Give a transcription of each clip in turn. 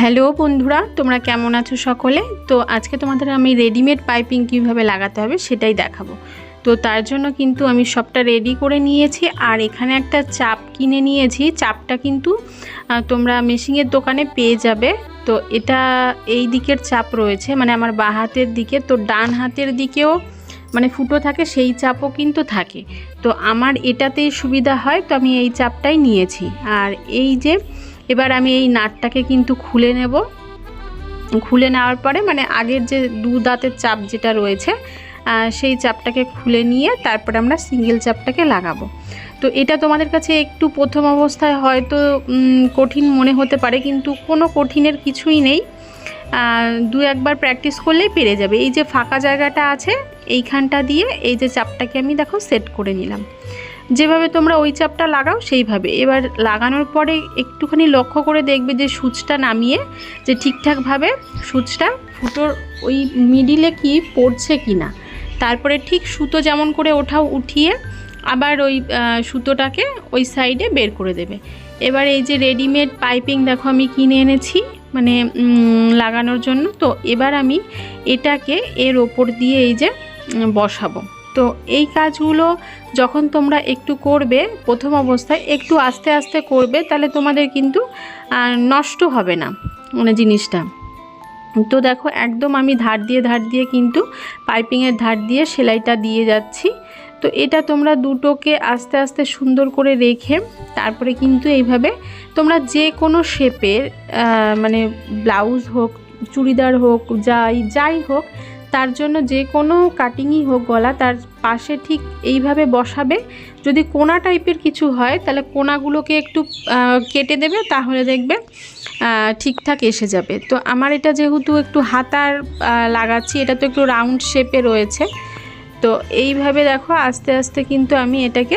Hello বন্ধুরা, তোমরা কেমন আছো সকলে? তো আজকে তোমাদের আমি রেডিমেড পাইপিং কীভাবে লাগাতে হবে সেটাই দেখাবো। তো তার জন্য কিন্তু আমি সবটা রেডি করে নিয়েছি, আর এখানে একটা চাপ কিনে নিয়েছি। চাপটা কিন্তু তোমরা মেশিনের দোকানে পেয়ে যাবে। তো এটা এই দিকের চাপ রয়েছে মানে আমার বাঁ হাতের দিকে, তো ডান হাতের দিকেও মানে ফুটো থাকে, সেই চাপও কিন্তু থাকে। তো আমার এটাতেই সুবিধা হয়, তো আমি এই চাপটাই নিয়েছি। আর এই যে এবার আমি এই নাটটাকে কিন্তু খুলে নেব। খুলে নেওয়ার পরে মানে আগের যে দু দাঁতের চাপ যেটা রয়েছে সেই চাপটাকে খুলে নিয়ে তারপরে আমরা সিঙ্গেল চাপটাকে লাগাবো। তো এটা তোমাদের কাছে একটু প্রথম অবস্থায় হয়তো কঠিন মনে হতে পারে, কিন্তু কোনো কঠিনের কিছুই নেই। দু একবার প্র্যাকটিস করলেই পেরে যাবে। এই যে ফাঁকা জায়গাটা আছে, এইখানটা দিয়ে এই যে চাপটাকে আমি দেখো সেট করে নিলাম। যেভাবে তোমরা ওই চাপটা লাগাও, সেইভাবে। এবার লাগানোর পরে একটুখানি লক্ষ্য করে দেখবে যে সুচটা নামিয়ে, যে ঠিকঠাকভাবে সুচটা ফুটোর ওই মিডিলে কি পড়ছে কি না তারপরে ঠিক সুতো যেমন করে ওঠাও, উঠিয়ে আবার ওই সুতোটাকে ওই সাইডে বের করে দেবে। এবার এই যে রেডিমেড পাইপিং দেখো আমি কিনে এনেছি মানে লাগানোর জন্য। তো এবার আমি এটাকে এর ওপর দিয়ে এই যে বসাবো। তো এই কাজগুলো যখন তোমরা একটু করবে, প্রথম অবস্থায় একটু আস্তে আস্তে করবে, তাহলে তোমাদের কিন্তু নষ্ট হবে না মানে জিনিসটা। তো দেখো, একদম আমি ধার দিয়ে ধার দিয়ে কিন্তু পাইপিংয়ের ধার দিয়ে সেলাইটা দিয়ে যাচ্ছি। তো এটা তোমরা দুটোকে আস্তে আস্তে সুন্দর করে রেখে, তারপরে কিন্তু এইভাবে তোমরা যে কোনো শেপের মানে ব্লাউজ হোক, চুড়িদার হোক, যাই যাই হোক তার জন্য যে কোনো কাটিংই হোক গলা, তার পাশে ঠিক এইভাবে বসাবে। যদি কোনা টাইপের কিছু হয়, তাহলে কোনাগুলোকে একটু কেটে দেবে, তাহলে দেখবে ঠিকঠাক এসে যাবে। তো আমার এটা যেহেতু একটু হাতার লাগাচ্ছি, এটা তো একটু রাউন্ড শেপে রয়েছে। তো এইভাবে দেখো, আস্তে আস্তে কিন্তু আমি এটাকে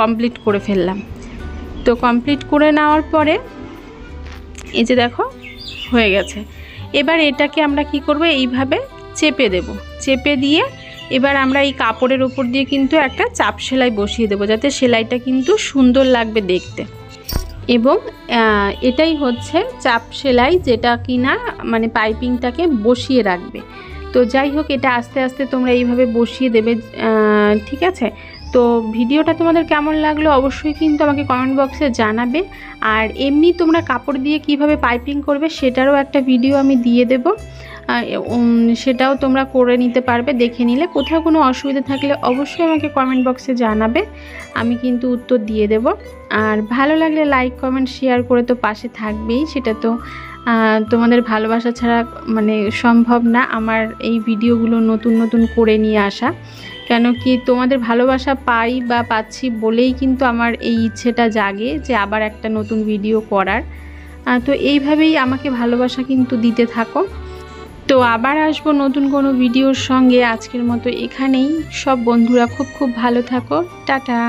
কমপ্লিট করে ফেললাম। তো কমপ্লিট করে নেওয়ার পরে, এই যে দেখো, হয়ে গেছে। এবার এটাকে আমরা কি করব, এইভাবে চেপে দেব। চেপে দিয়ে এবার আমরা এই কাপড়ের ওপর দিয়ে কিন্তু একটা চাপ সেলাই বসিয়ে দেবো, যাতে সেলাইটা কিন্তু সুন্দর লাগবে দেখতে। এবং এটাই হচ্ছে চাপ সেলাই যেটা কিনা মানে পাইপিংটাকে বসিয়ে রাখবে। তো যাই হোক, এটা আস্তে আস্তে তোমরা এইভাবে বসিয়ে দেবে ঠিক আছে? তো ভিডিওটা তোমাদের কেমন লাগল অবশ্যই কিন্তু আমাকে কমেন্ট বক্সে জানাবে। আর এমনি তোমরা কাপড় দিয়ে কীভাবে পাইপিং করবে সেটারও একটা ভিডিও আমি দিয়ে দেবো। সেটাও তোমরা করে নিতে পারবে, দেখে নিলে। কোথাও কোনো অসুবিধা থাকলে অবশ্যই আমাকে কমেন্ট বক্সে জানাবে। আমি কিন্তু উত্তর দিয়ে দেব। আর ভালো লাগলে লাইক কমেন্ট শেয়ার করে তো পাশে থাকবেই। সেটা তো তোমাদের ভালোবাসা ছাড়া মানে সম্ভব না আমার এই ভিডিওগুলো নতুন নতুন করে নিয়ে আসা। কেন কি তোমাদের ভালোবাসা পাই বা পাচ্ছি বলেই কিন্তু আমার এই ইচ্ছেটা জাগে যে আবার একটা নতুন ভিডিও করার। তো এইভাবেই আমাকে ভালোবাসা কিন্তু দিতে থাকো। তো আবার আসব নতুন কোনো ভিডিওর সঙ্গে। আজকের মতো এখানেই। সব বন্ধুরা খুব খুব ভালো থাকো। টাটা।